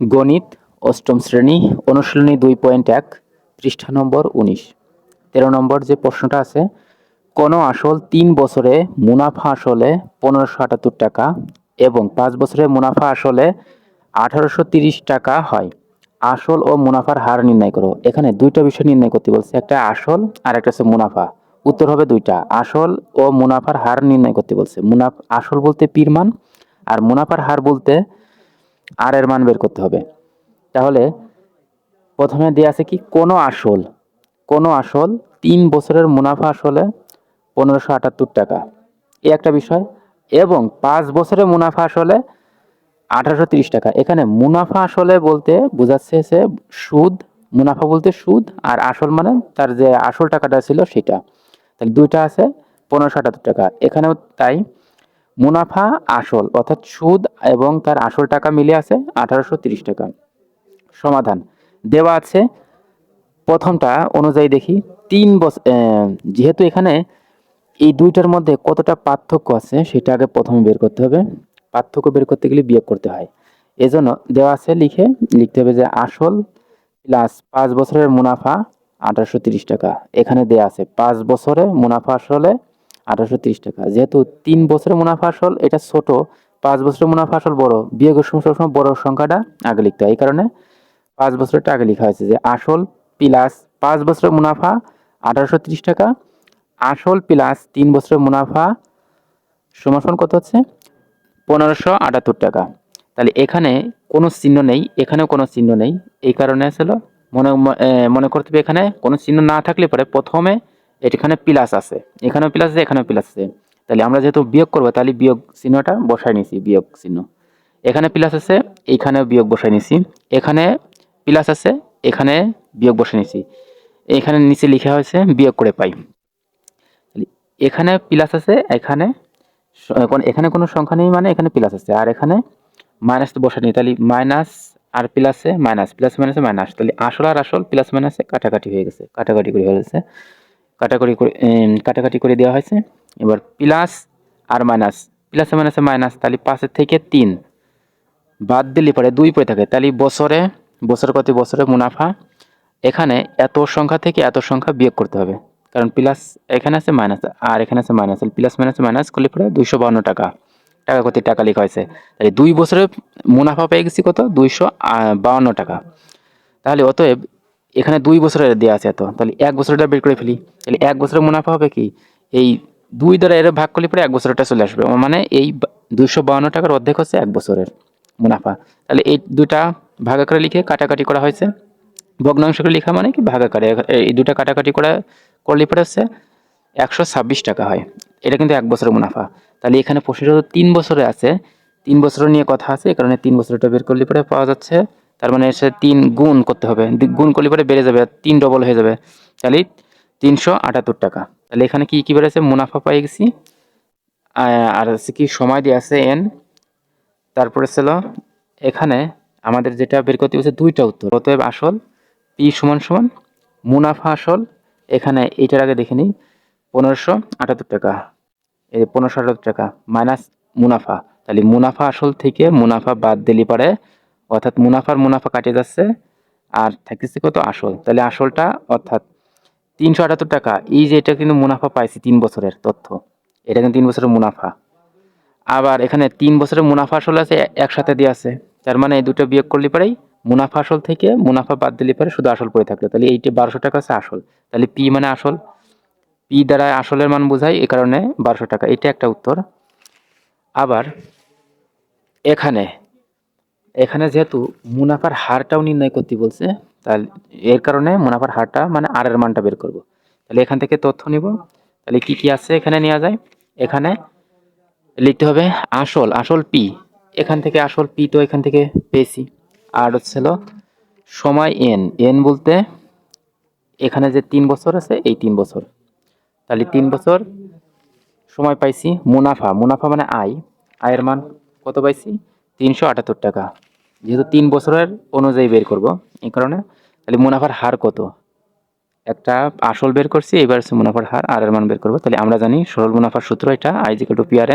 গণিত, অষ্টম শ্রেণি, অনুশীলনী দুই পয়েন্ট এক, পৃষ্ঠা নম্বর উনিশ। তেরো নম্বর যে প্রশ্নটা আছে, কোনো আসল তিন বছরে মুনাফা আসলে পনেরোশো আটাত্তর টাকা এবং পাঁচ বছরে মুনাফা আসলে আঠারোশো তিরিশ টাকা হয়। আসল ও মুনাফার হার নির্ণয় করো। এখানে দুইটা বিষয় নির্ণয় করতে বলছে, একটা আসল আর একটা হচ্ছে মুনাফা। উত্তর হবে দুইটা, আসল ও মুনাফার হার নির্ণয় করতে বলছে। মুনাফ, আসল বলতে পীর মান আর মুনাফার হার বলতে আর এর মান বের করতে হবে। তাহলে প্রথমে দেওয়া আছে কি? কোনো আসল কোনো আসল তিন বছরের মুনাফা আসলে পনেরোশো আটাত্তর টাকা। এ একটা বিষয়। এবং পাঁচ বছরের মুনাফা আসলে আঠারোশো তিরিশ টাকা। এখানে মুনাফা আসলে বলতে বোঝাচ্ছে যে সুদ, মুনাফা বলতে সুদ আর আসল মানে তার যে আসল টাকাটা ছিল সেটা। তাহলে দুইটা আছে, পনেরোশো আটাত্তর টাকা। এখানেও তাই। মুনাফা আসল, অর্থাৎ সুদ এবং তার আসল টাকা মিলে আছে আঠারোশো টাকা। সমাধান, দেওয়া আছে প্রথমটা অনুযায়ী দেখি, তিন বছর যেহেতু এখানে এই দুইটার মধ্যে কতটা পার্থক্য আছে, সেটা আগে প্রথমে বের করতে হবে। পার্থক্য বের করতে গেলে বিয়োগ করতে হয়। এজন্য দেওয়া আছে লিখে, লিখতে হবে যে আসল প্লাস পাঁচ বছরের মুনাফা আঠারোশো টাকা। এখানে দেওয়া আছে পাঁচ বছরে মুনাফা আসলে আঠারোশো তিরিশ টাকা। যেহেতু তিন বছরের মুনাফা আসল, এটা ছোট, পাঁচ বছরের মুনাফা আসল বড়। বিয়োগের সময় সবসময় বড় সংখ্যাটা আগে লিখতে হয়। এই কারণে পাঁচ বছরটা আগে লেখা হয়েছে যে আসল প্লাস পাঁচ বছরের মুনাফা আঠারোশো তিরিশ টাকা। আসল প্লাস তিন বছরের মুনাফা সমান কত হচ্ছে? পনেরোশো আটাত্তর টাকা। তাহলে এখানে কোনো চিহ্ন নেই, এখানেও কোনো চিহ্ন নেই। এই কারণে আসলে মনে মনে করতে হবে এখানে কোনো চিহ্ন না থাকলে পরে প্রথমে এখানে প্লাস আছে। এখানেও প্লাস আছে, এখানেও প্লাস আছে। তাহলে আমরা যেহেতু বিয়োগ করব, তাহলে বিয়োগ চিহ্নটা বসাই নিছি বিয়োগ চিহ্ন। এখানে প্লাস আছে এইখানেও বিয়োগ বসাই নিছি এখানে প্লাস আছে, এখানে বিয়োগ বসে নিছি এখানে নিচে লেখা হয়েছে, বিয়োগ করে পাই। এখানে প্লাস আছে, এখানে এখানে কোনো সংখ্যা নেই মানে এখানে প্লাস আছে। আর এখানে মাইনাস তো বসে নেই, তাহলে মাইনাস আর প্লাসে মাইনাস প্লাস মাইনাসে মাইনাস তাহলে আসল আর আসল প্লাস মাইনাসে কাটাকাটি হয়ে গেছে, কাটাকাটি করে হয়ে গেছে। কাটাকাটি করে কাটাকাটি করে দেওয়া হয়েছে। এবার প্লাস আর মাইনাস প্লাসে মাইনাসে মাইনাস তাহলে পাঁচের থেকে তিন। বাদ দিলে পরে দুই পড়ে থাকে। তাহলে বছরে, বছর প্রতি বছরে মুনাফা, এখানে এত সংখ্যা থেকে এত সংখ্যা বিয়োগ করতে হবে। কারণ প্লাস এখানে আছে মাইনাস আর এখানে আছে মাইনাস প্লাস মাইনাস মাইনাস করলে পরে দুইশো বাউন্ন টাকা টাকা কত টাকা লেখা হয়েছে। তাহলে দুই বছরে মুনাফা পেয়ে গেছি কত? দুইশো বাউন্ন টাকা। তাহলে অতএব এখানে দুই বছরের দেওয়া আছে এত। তাহলে এক বছরটা বের করে ফেলি। তাহলে এক বছরের মুনাফা হবে কি? এই দুই দ্বারা এর ভাগ করলে পরে এক বছরটা চলে আসবে। মানে এই দুইশো বাউন্ন টাকার অর্ধেক হচ্ছে এক বছরের মুনাফা। তাহলে এই দুটা ভাগ ভাগাকারে লিখে কাটাকাটি করা হয়েছে। ভগ্নাংশ করে লেখা মানে কি? ভাগাকারে। এই দুটা কাটাকাটি করা করলে পরে হচ্ছে একশো ছাব্বিশ টাকা হয়। এটা কিন্তু এক বছরের মুনাফা। তাহলে এখানে প্রশ্নটা তিন বছরে আছে। তিন বছর নিয়ে কথা আছে। এই কারণে তিন বছরটা বের করলে পরে পাওয়া যাচ্ছে তার মানে সে তিন গুণ করতে হবে। গুণ করলে পরে বেড়ে যাবে, তিন ডবল হয়ে যাবে। তাহলে তিনশো আটাত্তর টাকা। তাহলে এখানে কি কি বেড়েছে? মুনাফা পাই গেছি। আর হচ্ছে কি, সময় দিয়ে আছে এন। তারপরে ছিল, এখানে আমাদের যেটা বের করতে হচ্ছে দুইটা উত্তর। অতএব আসল, পি সমান সমান, মুনাফা আসল। এখানে এইটার আগে দেখে নিই পনেরোশো আটাত্তর টাকা। এই পনেরোশো আটাত্তর টাকা, মাইনাস মুনাফা। তাহলে মুনাফা আসল থেকে মুনাফা বাদ দিলে পারে অর্থাৎ মুনাফার মুনাফা কাটে যাচ্ছে আর থাকতেছে কত? আসল। তাহলে আসলটা অর্থাৎ তিনশো আটাত্তর টাকা। এই যে এটা কিন্তু মুনাফা পাইছি তিন বছরের তথ্য। এটা কিন্তু তিন বছরের মুনাফা। আবার এখানে তিন বছরের মুনাফা আসল আছে, একসাথে দিয়ে আছে। তার মানে এই দুটো বিয়োগ করলে পরেই মুনাফা আসল থেকে মুনাফা বাদ দিলে পরে শুধু আসল পড়ে থাকল। তাহলে এইটি বারোশো টাকা আছে আসল। তাহলে পি মানে আসল। পি দ্বারা আসলের মান বোঝায় এই কারণে বারোশো টাকা। এটা একটা উত্তর। আবার এখানে এখানে যেহেতু মুনাফার হারটাও নির্ণয় করতে বলছে, তাহলে এর কারণে মুনাফার হারটা মানে আর এর মানটা বের করব। তাহলে এখান থেকে তথ্য নিব। তাহলে কি কি আছে এখানে নেওয়া যায়? এখানে লিখতে হবে আসল আসল পি এখান থেকে আসল পি তো এখান থেকে পেয়েছি। আর হচ্ছিল সময় এন এন বলতে এখানে যে তিন বছর আছে, এই তিন বছর। তাহলে তিন বছর সময় পাইছি মুনাফা। মুনাফা মানে আয় আয়ের মান কত পাইছি? তিনশো আটাত্তর টাকা। যেহেতু তিন বছরের অনুযায়ী বের করব, এই কারণে তাহলে মুনাফার হার কত? একটা আসল বের করছি, এবার হচ্ছে মুনাফার হার, আর এর মান বের করব। তাহলে আমরা জানি সরল মুনাফার সূত্র এটা I equal to P R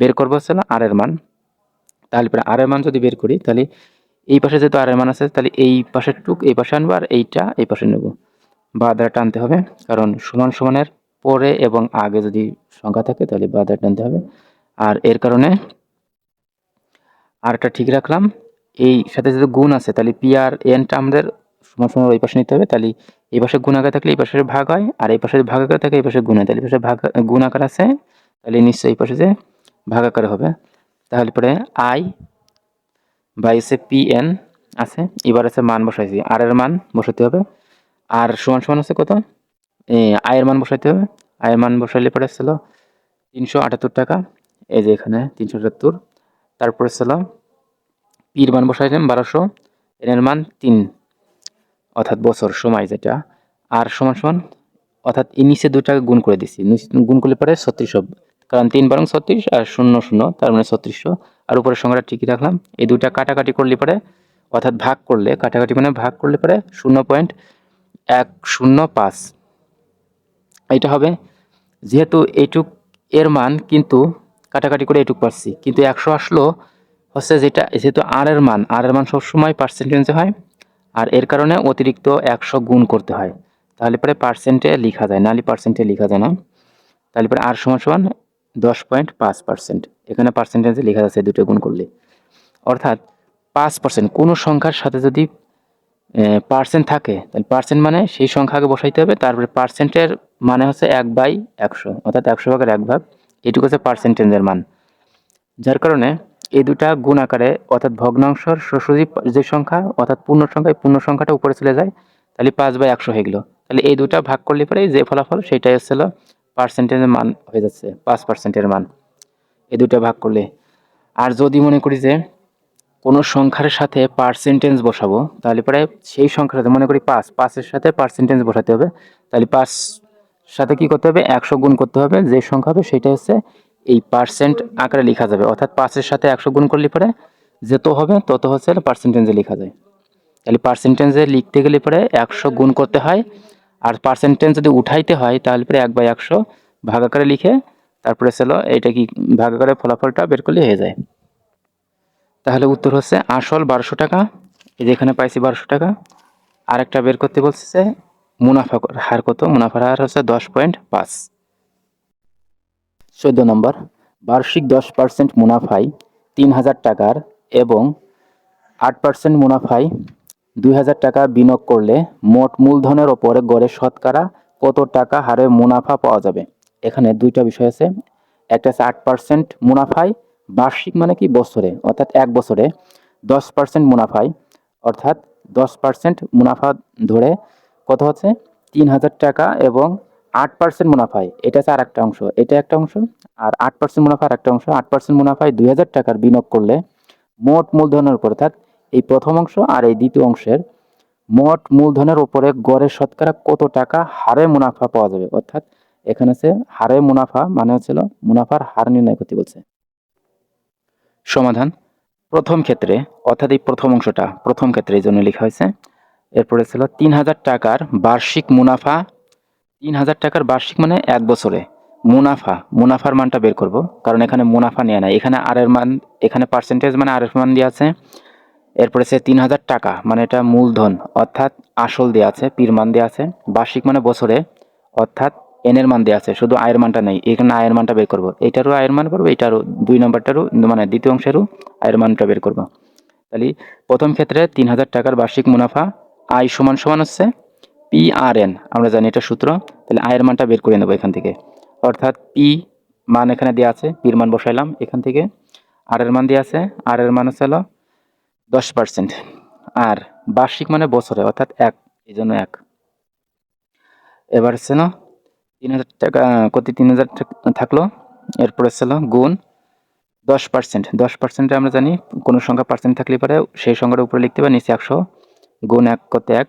বের করব হচ্ছে আর এর মান। তাহলে আর এর মান যদি বের করি, তাহলে এই পাশে যেহেতু আর এর মান আছে, তাহলে এই পাশের টুক, এই পাশে আনব, আর এইটা এই পাশে নেব। বা টানতে হবে, কারণ সমান সমানের পরে এবং আগে যদি সংখ্যা থাকে, তাহলে বা টানতে হবে। আর এর কারণে আরটা ঠিক রাখলাম। এই সাথে যদি গুণ আছে, তাহলে পি আর এনটা আমাদের সমান সমান ওই পাশে নিতে হবে, তাহলে এই পাশে গুণ আকার থাকলে এই পাশে ভাগ হয়, আর এই পাশে ভাগ আকার থাকে এই পাশে গুণ হয়, তাহলে এই পাশে ভাগ, গুণ আকার আছে, তাহলে নিশ্চয়ই এই পাশে যে ভাগ আকার হবে। তাহলে পরে আই বা এসে পি এন আছে, এবার আছে মান বসাইছি আর এর মান বসাতে হবে আর সমান সমান আছে কত? আয়ের মান বসাইতে হবে আয়ের মান বসাইলে পরে ছিল তিনশো আটাত্তর টাকা, এই যে এখানে তিনশো আটাত্তর, তারপরে ছিল পির মান বসাইলাম বারোশো এর মান তিন। অর্থাৎ বছর সময় যেটা। আর সমান সমান, অর্থাৎ এই দুটাকে গুণ করে দিছি। গুণ করলে পরে ছত্রিশশো। কারণ তিন বারং ছত্রিশ আর শূন্য শূন্য, তার মানে ছত্রিশশো। আর উপরের সংখ্যাটা ঠিকই রাখলাম। এই দুটা কাটাকাটি করলে পরে, অর্থাৎ ভাগ করলে, কাটাকাটি মানে ভাগ করলে পরে শূন্য পয়েন্ট এক শূন্য পাঁচ। এটা হবে। যেহেতু এইটুক এর মান, কিন্তু কাটাকাটি করে এইটুক পাচ্ছি কিন্তু একশো আসলো হচ্ছে যেটা, যেহেতু আর এর মান আর এর মান সবসময় পার্সেন্টেজে হয়, আর এর কারণে অতিরিক্ত একশো গুণ করতে হয়। তাহলে পরে পার্সেন্টে লেখা যায়, নালি পার্সেন্টে লেখা যায় না। তাহলে পরে আর সমান সমান দশ পয়েন্ট পাঁচ পার্সেন্ট এখানে পার্সেন্টেজে লেখা যাচ্ছে দুটো গুণ করলে। অর্থাৎ পাঁচ পার্সেন্ট কোনো সংখ্যার সাথে যদি পার্সেন্ট থাকে, তাহলে পার্সেন্ট মানে সেই সংখ্যাকে বসাইতে হবে, তারপরে পার্সেন্টের মানে হচ্ছে এক বাই একশো, অর্থাৎ একশো ভাগের এক ভাগ। এটুকু হচ্ছে পার্সেন্টেজের মান। যার কারণে এই দুটা গুণ আকারে, অর্থাৎ ভগ্নাংশর সসজি যে সংখ্যা, অর্থাৎ পূর্ণ সংখ্যায় পূর্ণ সংখ্যাটা উপরে চলে যায়, তাহলে পাঁচ বাই একশো হয়ে গেল। তাহলে এই দুটা ভাগ করলে পরে যে ফলাফল সেটাই হচ্ছিল পার্সেন্টেজের মান হয়ে যাচ্ছে, পাঁচ পার্সেন্টের মান। এই দুটা ভাগ করলে। আর যদি মনে করি যে কোনো সংখ্যার সাথে পার্সেন্টেজ বসাবো, তাহলে পরে সেই সংখ্যার মনে করি পাঁচ, পাঁচের সাথে পার্সেন্টেজ বসাতে হবে, তাহলে পাঁচ সাথে কি করতে হবে? একশো গুণ করতে হবে, যে সংখ্যা হবে সেটা হচ্ছে এই পার্সেন্ট আকারে লেখা যাবে। অর্থাৎ পাঁচের সাথে একশো গুণ করলে পরে যত হবে, তত হচ্ছে পার্সেন্টেজে লেখা যায়। তাহলে পার্সেন্টেজে লিখতে গেলে পরে একশো গুণ করতে হয়। আর পার্সেন্টেজ যদি উঠাইতে হয়, তাহলে পরে এক বাই একশো ভাগ আকারে লিখে তারপরে ছিল এটা কি ভাগ আকারে ফলাফলটা বের করলে হয়ে যায়। তাহলে উত্তর হচ্ছে আসল বারোশো টাকা। এই যে এখানে পাইছি বারোশো টাকা। আরেকটা বের করতে বলছে মুনাফা হার কত? মুনাফার হার হচ্ছে দশ পয়েন্ট পাঁচ। চোদ্দ নম্বর, বার্ষিক দশ পার্সেন্ট মুনাফায় তিন হাজার টাকার এবং আট পার্সেন্ট মুনাফায় দুই হাজার টাকা বিনিয়োগ করলে মোট মূলধনের ওপরে গড়ে শতকরা কত টাকা হারে মুনাফা পাওয়া যাবে? এখানে দুইটা বিষয় আছে। একটা আছে আট পার্সেন্ট মুনাফায় বার্ষিক মানে কি? বছরে, অর্থাৎ এক বছরে দশ পার্সেন্ট মুনাফায়, অর্থাৎ দশ পার্সেন্ট মুনাফা ধরে কত হচ্ছে? তিন হাজার টাকা এবং আট পার্সেন্ট মুনাফায়। এটা হচ্ছে আর একটা অংশ। এটা একটা অংশ আর আট পার্সেন্ট মুনাফার একটা অংশ। আট পার্সেন্ট মুনাফায় দুই হাজার টাকার বিনিয়োগ করলে মোট মূলধনের উপর অর্থাৎ এই প্রথম অংশ আর এই দ্বিতীয় অংশের মোট মূলধনের উপরে গড়ে শতকরা কত টাকা হারে মুনাফা পাওয়া যাবে? অর্থাৎ এখানে আছে হারে মুনাফা মানে হচ্ছিল মুনাফার হার নির্ণয় করতে বলছে। সমাধান। প্রথম ক্ষেত্রে, অর্থাৎ এই প্রথম অংশটা, প্রথম ক্ষেত্রে এই জন্য লেখা হয়েছে, এরপরে ছিল তিন হাজার টাকার বার্ষিক মুনাফা তিন হাজার টাকার বার্ষিক মানে এক বছরে মুনাফা, মুনাফার মানটা বের করব। কারণ এখানে মুনাফা নেওয়া নাই। এখানে আর এর মান, এখানে পার্সেন্টেজ মানে আর এর মান দেওয়া আছে। এরপরে সে তিন হাজার টাকা মানে এটা মূলধন, অর্থাৎ আসল দেওয়া আছে, পির মান দেওয়া আছে। বার্ষিক মানে বছরে, অর্থাৎ এনের মান দেওয়া আছে। শুধু আয়ের মানটা নেই। এখানে আয়ের মানটা বের করব। এটারও আয়ের মান করব এটারও দুই নম্বরটারও মানে দ্বিতীয় অংশেরও আয়ের মানটা বের করব। তাহলে প্রথম ক্ষেত্রে তিন হাজার টাকার বার্ষিক মুনাফা, আয় সমান সমান হচ্ছে পি আর এন আমরা জানি এটা সূত্র, তাহলে আয়ের মানটা বের করে নেব এখান থেকে। অর্থাৎ পি মান এখানে দেওয়া আছে পির মান বসাইলাম এখান থেকে। আর এর মান দেওয়া আছে আর এর মান হচ্ছে হলো দশ পার্সেন্ট আর বার্ষিক মানে বছরে, অর্থাৎ এক, এই জন্য এক। এবার হচ্ছে না তিন হাজার টাকা কত তিন হাজার থাকল, এরপরে ছিল গুণ দশ পার্সেন্ট দশ পার্সেন্টে আমরা জানি কোনো সংখ্যা পার্সেন্ট থাকলে পরে সেই সংখ্যাটা উপরে লিখতে পারি নিচে একশো, গুণ এক কত এক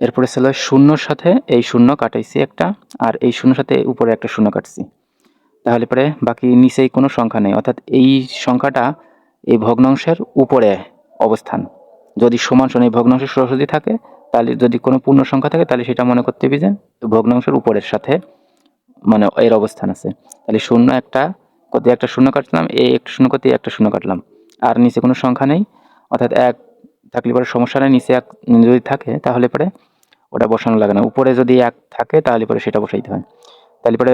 এরপরে ছিল শূন্যর সাথে এই শূন্য কাটাইছি একটা, আর এই শূন্যর সাথে উপরে একটা শূন্য কাটছি। তাহলে পরে বাকি নিচেই কোনো সংখ্যা নেই। অর্থাৎ এই সংখ্যাটা এই ভগ্নাংশের উপরে অবস্থান। যদি সমান সমান এই ভগ্নাংশের সরস্বতী থাকে, তাহলে যদি কোনো পূর্ণ সংখ্যা থাকে, তাহলে সেটা মনে করতে হবে যে ভগ্নাংশের উপরের সাথে মানে এর অবস্থান আছে। তাহলে শূন্য একটা কত একটা শূন্য কাটলাম এই একটা শূন্য কত একটা শূন্য কাটলাম। আর নিচে কোনো সংখ্যা নেই। অর্থাৎ এক থাকলে পরে সমস্যা নেই, নিচে এক যদি থাকে তাহলে পরে ওটা বসানো লাগে না। উপরে যদি এক থাকে তাহলে পরে সেটা বসাইতে হয়। তাহলে পরে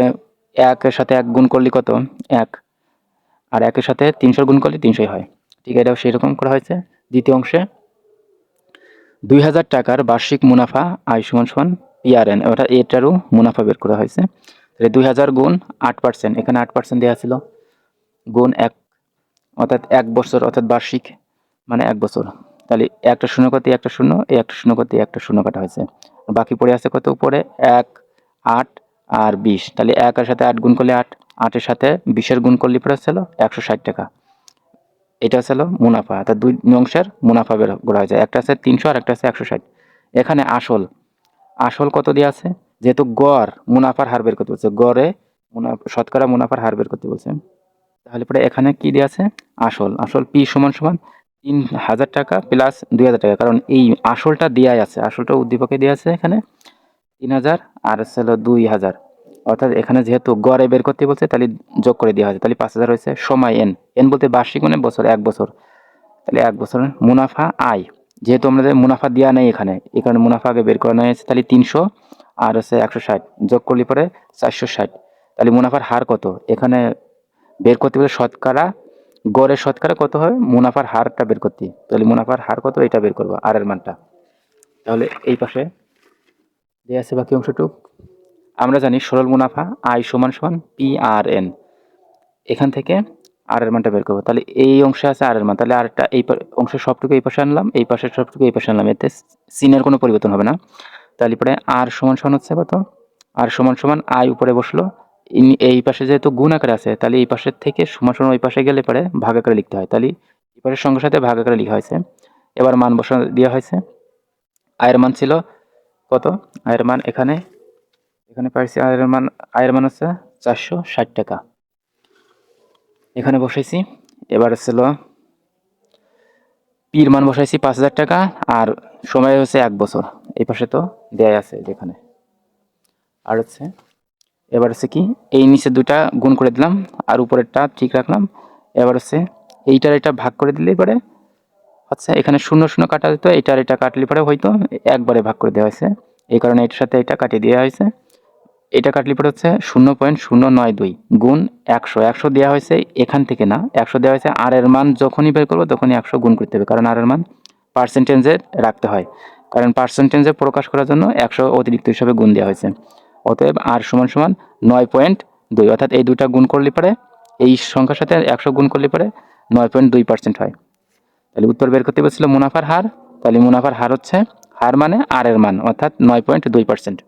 একের সাথে এক গুণ করলে কত? এক। আর একের সাথে তিনশোর গুণ করলে তিনশোই হয়। ঠিক এটাও সেরকম করা হয়েছে। দ্বিতীয় অংশে, দুই হাজার টাকার বার্ষিক মুনাফা আয় সমান সমান পিআরএন, ওটা এটারও মুনাফা বের করা হয়েছে। তাহলে দুই হাজার গুণ আট পার্সেন্ট, এখানে আট পার্সেন্ট দেওয়া ছিল। গুণ এক, অর্থাৎ এক বছর, অর্থাৎ বার্ষিক মানে এক বছর। তাহলে একটা শূন্য করতে একটা শূন্য এই একটা শূন্য করতে একটা শূন্য কাটা হয়েছে। বাকি পড়ে আছে কত উপরে? এক, আট আর বিশ। তাহলে একের সাথে আট গুণ করলে আট, আটের সাথে বিশের গুণ করলে পরে ছিল একশো ষাট টাকা। এটা হলো মুনাফা। অর্থাৎ দুই অংশের মুনাফা বের করা হয়েছে। একটা আছে তিনশো আর একটা আছে একশো ষাট। এখানে আসল আসল কত দিয়ে আছে? যেহেতু গড় মুনাফার হার বের করতে বলছে। গড়ে মুনাফা শতকরা মুনাফার হার বের করতে বলছে। তাহলে পরে এখানে কি দিয়ে আছে? আসল। আসল পি সমান সমান তিন হাজার টাকা প্লাস দুই হাজার টাকা। কারণ এই আসলটা দেওয়াই আছে, আসলটা উদ্দীপকে দেওয়া আছে এখানে তিন হাজার আর হলো দুই হাজার। অর্থাৎ এখানে যেহেতু গড়ে বের করতে বলছে, তাহলে যোগ করে দেওয়া হয়েছে। তাহলে পাঁচ হাজার হয়েছে সময় এন এন বলতে বার্ষিক মানে বছর, এক বছর। তাহলে এক বছর মুনাফা আয়। যেহেতু আমাদের মুনাফা দেওয়া নেই এখানে এখানে মুনাফা আগে বের করানো হয়েছে, তাহলে তিনশো আর হচ্ছে একশো ষাট। যোগ করলে পরে চারশো ষাট। তাহলে মুনাফার হার কত? এখানে বের করতে গেলে শতকরা গড়ের শতকরা কত হবে মুনাফার হারটা বের করতে। তাহলে মুনাফার হার কত? এটা বের করব, আর এর মানটা। তাহলে এই পাশে দেওয়া আছে বাকি অংশটুক। আমরা জানি সরল মুনাফা, আই সমান সমান পি আর এন। এখান থেকে আর এর মানটা বের করব। তাহলে এই অংশে আছে আর এর মান। তাহলে আরেকটা এই অংশের সবটুকু এই পাশে আনলাম, এই পাশের সবটুকু এই পাশে আনলাম। এতে সিনের কোনো পরিবর্তন হবে না। তাহলে পরে আর সমান সমান হচ্ছে কত? আর সমান সমান আই উপরে বসল। এই পাশে যেহেতু গুণ আকারে আছে, তাহলে এই পাশের থেকে সমান ওই পাশে গেলে পরে ভাগ আকারে লিখতে হয়। তাহলে এই পাশের সঙ্গে সাথে ভাগ আকারে লেখা হয়েছে। এবার মান বসা দেওয়া হয়েছে। আয়ের মান ছিল কত? আয়ের মান এখানে এখানে পাইছি আয়ের মান আয়ের মান হচ্ছে চারশো ষাট টাকা। এখানে বসাইছি। এবার ছিল পির মান বসাইছি পাঁচ হাজার টাকা, আর সময় হচ্ছে এক বছর। এই পাশে তো দেয় আছে যেখানে। আর হচ্ছে এবার হচ্ছে কি, এই নিচে দুটা গুণ করে দিলাম, আর উপরেরটা ঠিক রাখলাম। এবার হচ্ছে এইটার এটা ভাগ করে দিলেই পরে আচ্ছা এখানে শূন্য শূন্য কাটা দিত এটার এটা কাটলে পরে হয়তো একবারে ভাগ করে দেওয়া হয়েছে। এই কারণে এটার সাথে এটা কাটিয়ে দেওয়া হয়েছে। এটা কাটলে পরে হচ্ছে শূন্য পয়েন্ট শূন্য নয় দুই গুণ একশো। একশো দেওয়া হয়েছে এখান থেকে না, একশো দেওয়া হয়েছে আর এর মান যখনই বের করব তখনই একশো গুণ করতে হবে, কারণ আর এর মান পার্সেন্টেজে রাখতে হয়। কারণ পার্সেন্টেজে প্রকাশ করার জন্য একশো অতিরিক্ত হিসাবে গুণ দেওয়া হয়েছে। অতএব আর সমান সমান নয় পয়েন্ট দুই, অর্থাৎ এই দুটা গুণ করলে পরে, এই সংখ্যার সাথে একশো গুণ করলে পরে নয় পয়েন্ট দুই পার্সেন্ট হয়। তাহলে উত্তর বের করতে বলছিল মুনাফার হার, তাহলে মুনাফার হার হচ্ছে, হার মানে আর এর মান, অর্থাৎ নয় পয়েন্ট দুই পার্সেন্ট